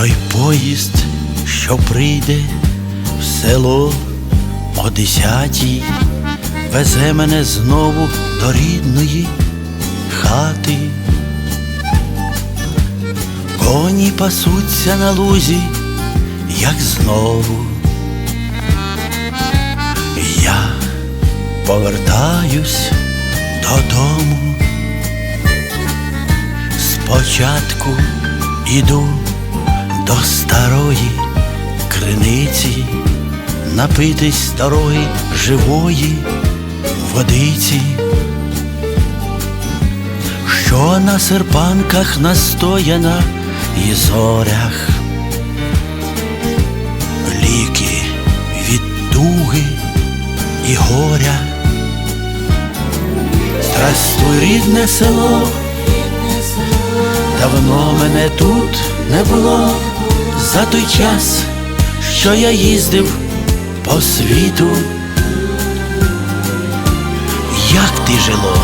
Той поїзд, що прийде в село о десятій, везе мене знову до рідної хати. Коні пасуться на лузі, як знову. Я повертаюсь додому. Спочатку іду до старої криниці, напитись старої живої водиці, що на серпанках настояна і зорях. Ліки від туги і горя. Здравствуй, рідне село, давно мене тут не було за той час, що я їздив по світу. Як ти жило?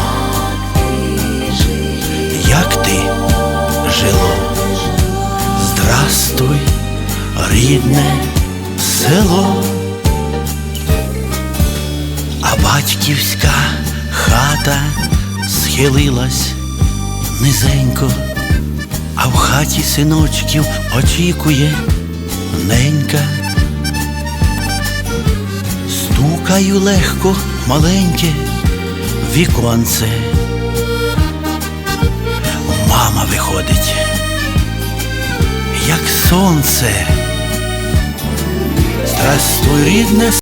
Як ти жило? Здрастуй, рідне село, а батьківська хата схилилась низенько, а в хаті синочків очікує ненька. Стукаю легко маленьке віконце. Мама виходить, як сонце. Здравствуй, рідне